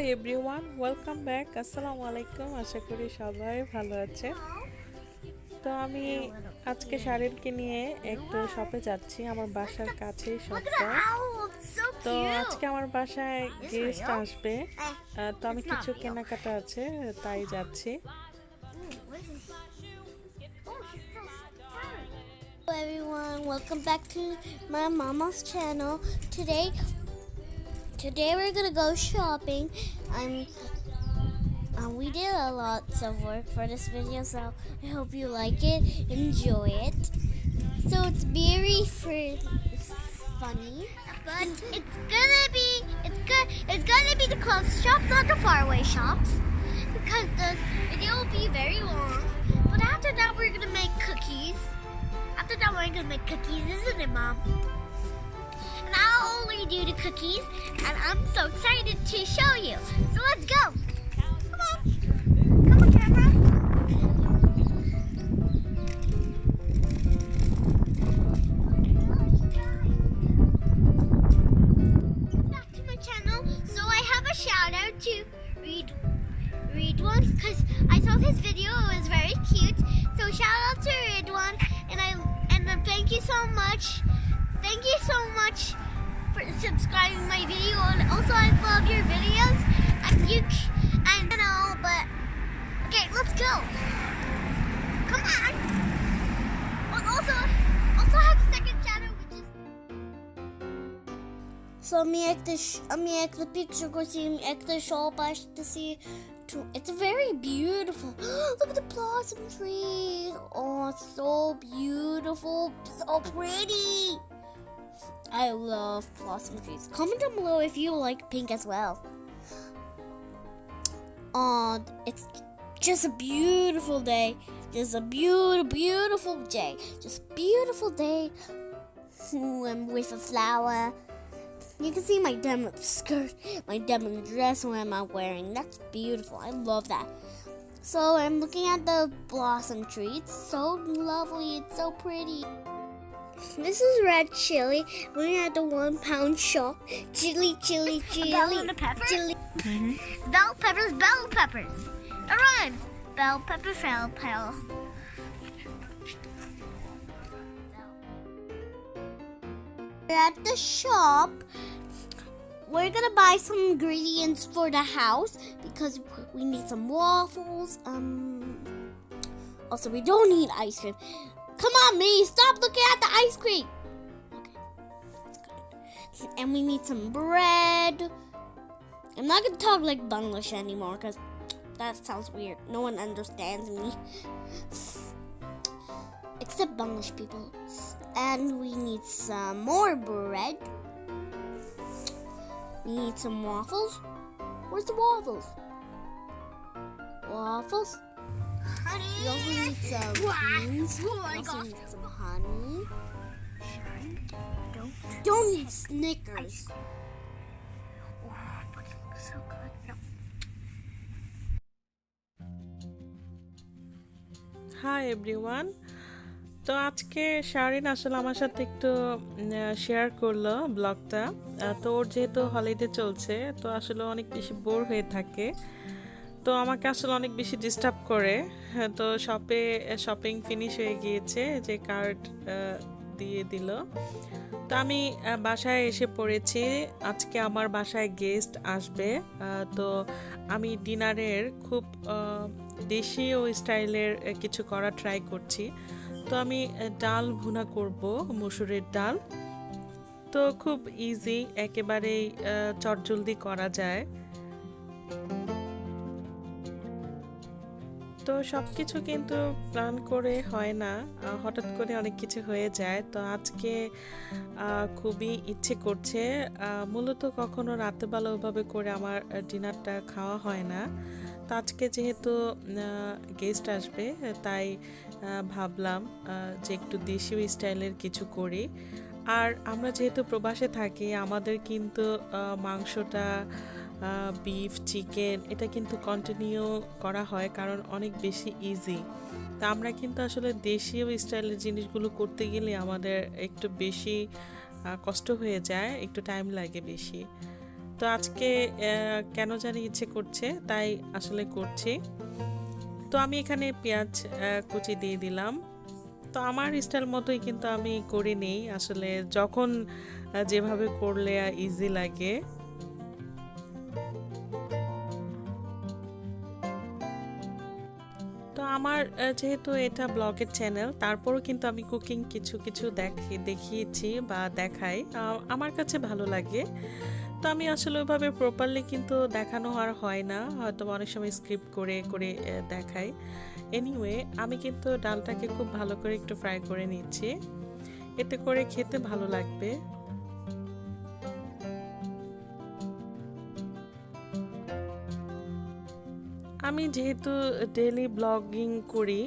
Hi everyone welcome back আসসালামু আলাইকুম আশা করি সবাই ভালো আছে। তো আমি আজকে শাড়িরকে নিয়ে একটু শপে যাচ্ছি আমার বাসার কাছেই শপটা তো আজকে আমার বাসায় গেস্ট আসবে। তো আমি কিছু কেনাকাটা আছে তাই যাচ্ছি। Hello everyone, welcome back to my mama's channel. Today, today we're gonna go shopping. I'm, um, we did a lot of work for this video, so I hope you like it, enjoy it. So it's very funny, but it's gonna be, it's good, it's gonna be the close shop, not the faraway shops, because this video will be very long. But after that, we're gonna make cookies. After that, we're gonna make cookies, isn't it, Mom? Only do the cookies, and I'm so excited to show you. So let's go. Come on. Come on, camera. Back to my channel. So I have a shout out to Ridwan because I saw his video. Was very cute. So shout out to Ridwan, and I and thank you so much. Thank you so much subscribing my video, and also I love your videos. And you, and you know, but okay, let's go. Come on. Well, also, also I have a second channel, which is. So me ek the me ek the picture go see me ek the show bash to see. It's very beautiful. Look at the blossom trees. Oh, so beautiful, so pretty. I love blossom trees. Comment down below if you like pink as well. Oh, it's just a beautiful day. Just a beautiful, beautiful day. Just beautiful day. Ooh, I'm with a flower. You can see my denim skirt, my denim dress, what am I wearing? That's beautiful. I love that. So I'm looking at the blossom tree. It's so lovely. It's so pretty. This is red chili. We're at the one pound shop. Chili, chili, chili. bell and a pepper? Chili. Bell peppers, bell peppers. It rhymes. Bell pepper, bell pepper. We're at the shop. We're gonna buy some ingredients for the house because we need some waffles. Um. Also, we don't need ice cream. Come on, me! Stop looking at the ice cream. Okay, that's good. And we need some bread. I'm not gonna talk like Bunglish anymore because that sounds weird. No one understands me except Bunglish people. And we need some more bread. We need some waffles. Where's the waffles? Waffles. We also need some beans. Oh we also gosh. need some honey. Don't. Don't need Snickers. Oh, but it looks. Hi everyone তো আজকে শারিন আসলে আমার সাথে একটু share করল ব্লগটা তো ওর যেহেতু হলিডে চলছে তো আসলে অনেক বেশি বোর হয়ে থাকে তো আমাকে আসলে অনেক বেশি ডিস্টার্ব করে। হ্যাঁ, তো শপে শপিং ফিনিশ হয়ে গিয়েছে যে কার্ড দিয়ে দিল। তো আমি বাসায় এসে পড়েছি। আজকে আমার বাসায় গেস্ট আসবে। তো আমি ডিনারের খুব আহ, দেশীয় স্টাইলের কিছু করা ট্রাই করছি। তো আমি ডাল ভুনা করব মসুরের ডাল। তো খুব ইজি একেবারেই চটজলদি করা যায়। তো সব কিছু কিন্তু প্ল্যান করে হয় না। হঠাৎ করে অনেক কিছু হয়ে যায়। তো আজকে খুবই ইচ্ছে করছে। মূলত কখনো রাতেবেলা ওভাবে করে আমার ডিনারটা খাওয়া হয় না। তো আজকে যেহেতু গেস্ট আসবে, তাই ভাবলাম যে একটু দেশীয় স্টাইলের কিছু করি। আর আমরা যেহেতু প্রবাসে থাকি, আমাদের কিন্তু মাংসটা বিফ চিকেন এটা কিন্তু কন্টিনিউ করা হয় কারণ অনেক বেশি ইজি তা আমরা কিন্তু আসলে দেশীয় স্টাইলের জিনিসগুলো করতে গেলে আমাদের একটু বেশি কষ্ট হয়ে যায়, একটু টাইম লাগে বেশি। তো আজকে কেন জানি ইচ্ছে করছে, তাই আসলে করছি। তো আমি এখানে পেঁয়াজ কুচি দিয়ে দিলাম। তো আমার স্টাইল মতোই কিন্তু আমি করে নিই। আসলে যখন যেভাবে করলে ইজি লাগে। আমার যেহেতু এটা ব্লগের চ্যানেল তারপরও কিন্তু আমি কুকিং কিছু কিছু দেখি, দেখিয়েছি বা দেখাই। আমার কাছে ভালো লাগে। তো আমি আসলে ওইভাবে প্রপারলি কিন্তু দেখানো আর হয় না। হয়তো অনেক সময় স্ক্রিপ্ট করে করে দেখাই। এনিওয়ে আমি কিন্তু ডালটাকে খুব ভালো করে একটু ফ্রাই করে নিচ্ছি। এতে করে খেতে ভালো লাগবে। আমি যেহেতু ডেলি ব্লগিং করি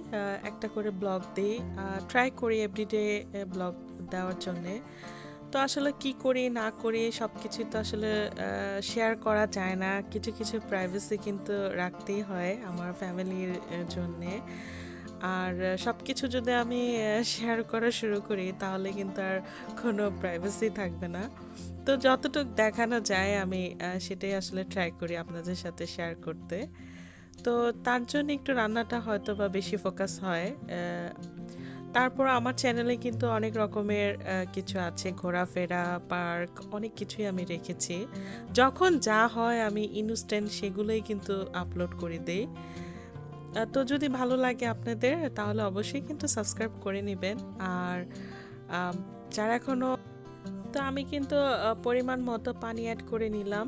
একটা করে ব্লগ দিই ট্রাই করি এভরিডে ব্লগ দেওয়ার জন্যে। তো আসলে কি করি, না করি সব কিছু তো আসলে শেয়ার করা যায় না। কিছু কিছু প্রাইভেসি কিন্তু রাখতেই হয় আমার ফ্যামিলির জন্যে। আর সব কিছু যদি আমি শেয়ার করা শুরু করি, তাহলে কিন্তু আর কোনো প্রাইভেসি থাকবে না। তো যতটুকু দেখানো যায় আমি সেটাই আসলে ট্রাই করি আপনাদের সাথে শেয়ার করতে। তো তার জন্য একটু রান্নাটা হয়তো বা বেশি ফোকাস হয় তারপর আমার চ্যানেলে কিন্তু অনেক রকমের কিছু আছে, ঘোরাফেরা পার্ক অনেক কিছুই আমি রেখেছি। যখন যা হয় আমি ইনস্ট্যান্ট সেগুলোই কিন্তু আপলোড করে দেই। তো যদি ভালো লাগে আপনাদের, তাহলে অবশ্যই কিন্তু সাবস্ক্রাইব করে নেবেন। আর যারা এখনও, তো আমি কিন্তু পরিমাণ মতো পানি অ্যাড করে নিলাম।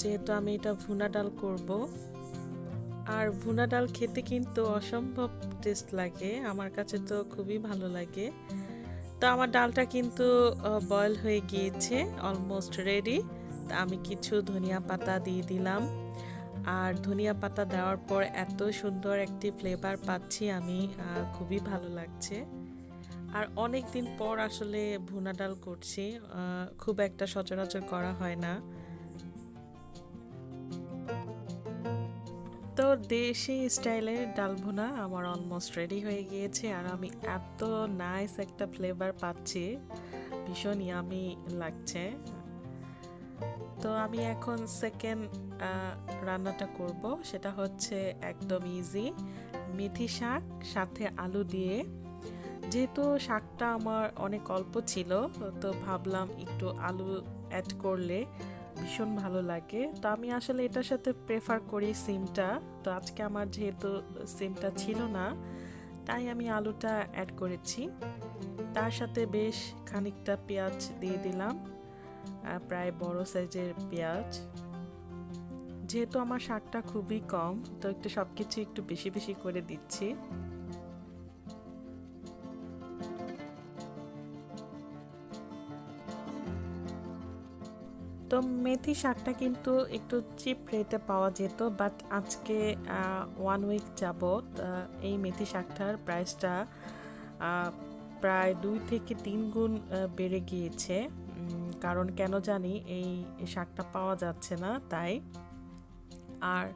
যেহেতু আমি এটা ভুনা ডাল করব। আর ভুনা ডাল খেতে কিন্তু অসম্ভব টেস্ট লাগে। আমার কাছে তো খুবই ভালো লাগে। তো আমার ডালটা কিন্তু বয়েল হয়ে গিয়েছে অলমোস্ট রেডি আমি কিছু ধনিয়া পাতা দিয়ে দিলাম। আর ধনিয়া পাতা দেওয়ার পর এত সুন্দর একটি ফ্লেভার পাচ্ছি আমি খুবই ভালো লাগছে। আর অনেক দিন পর আসলে ভুনা ডাল করছি খুব একটা সচরাচর করা হয় না। তো দেশি স্টাইলের ডাল ভুনা আমার অলমোস্ট রেডি হয়ে গিয়েছে আর আমি এত নাইস একটা ফ্লেভার পাচ্ছি, ভীষণ ইয়ামি লাগছে। তো আমি এখন সেকেন্ড রান্নাটা করব, সেটা হচ্ছে একদম ইজি মেথি শাক, সাথে আলু দিয়ে। যেহেতু শাকটা আমার অনেক অল্প ছিল, তো ভাবলাম একটু আলু অ্যাড করলে ভীষণ ভালো লাগে। তো আমি আসলে এটার সাথে প্রেফার করি সিমটা। তো আজকে আমার যেহেতু সিমটা ছিল না, তাই আমি আলুটা অ্যাড করেছি। তার সাথে বেশ খানিকটা পেঁয়াজ দিয়ে দিলাম প্রায় বড় সাইজের পেঁয়াজ। যেহেতু আমার শাকটা খুবই কম, তো একটু সব কিছু একটু বেশি বেশি করে দিচ্ছি। তো মেথি শাকটা কিন্তু একটু চিপ রেটে পাওয়া যেত বাট আজকে ওয়ান উইক যাবৎ এই মেথি শাকটার প্রাইসটা প্রায় দুই থেকে তিন গুণ বেড়ে গিয়েছে। কারণ কেন জানি এই শাকটা পাওয়া যাচ্ছে না, তাই। আর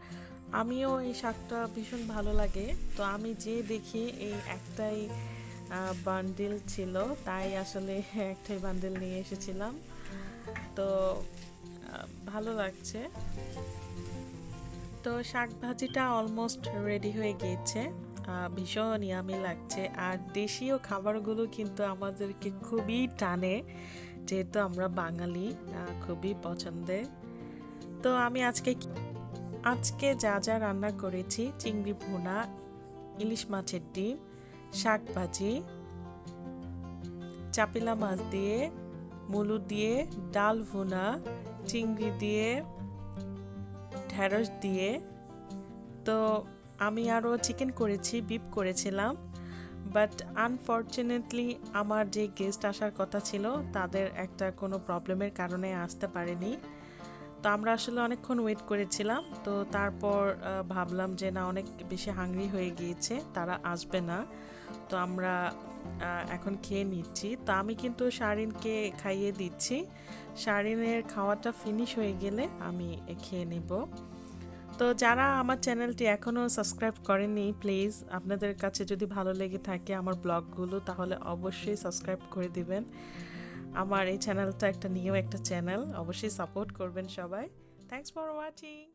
আমিও এই শাকটা ভীষণ ভালো লাগে। তো আমি যে দেখি এই একটাই বান্ডিল ছিল, তাই আসলে একটাই বান্ডিল নিয়ে এসেছিলাম। তো ভালো লাগছে। তো শাক ভাজিটা অলমোস্ট রেডি হয়ে গিয়েছে। ভীষণ ইয়ামি লাগছে। আর দেশীয় খাবারগুলো কিন্তু আমাদেরকে খুবই টানে। যেহেতু আমরা বাঙালি খুবই পছন্দের তো আমি আজকে আজকে যা যা রান্না করেছি, চিংড়ি ভুনা, ইলিশ মাছের ডিম, শাক ভাজি, চাপিলা মাছ দিয়ে, মুলু দিয়ে, ডাল ভুনা চিংড়ি দিয়ে ঢেঁড়স দিয়ে, তো আমি আরও চিকেন করেছি, বিপ করেছিলাম। বাট আনফর্চুনেটলি আমার যে গেস্ট আসার কথা ছিল, তাদের একটা কোনো প্রবলেমের কারণে আসতে পারেনি। তো আমরা আসলে অনেকক্ষণ ওয়েট করেছিলাম, তো তারপর ভাবলাম যে না, অনেক বেশি হাংরি হয়ে গিয়েছে, তারা আসবে না। তো আমরা এখন খেয়ে নিচ্ছি। তো আমি কিন্তু শারিনকে খাইয়ে দিচ্ছি। শারিনের খাওয়াটা ফিনিশ হয়ে গেলে আমি খেয়ে নেব। তো যারা আমার চ্যানেলটি এখনও সাবস্ক্রাইব করেনি প্লিজ আপনাদের কাছে যদি ভালো লেগে থাকে আমার ব্লগগুলো, তাহলে অবশ্যই সাবস্ক্রাইব করে দিবেন। আমার এই চ্যানেলটা একটা নিউ একটা চ্যানেল, অবশ্যই সাপোর্ট করবেন সবাই। Thanks for watching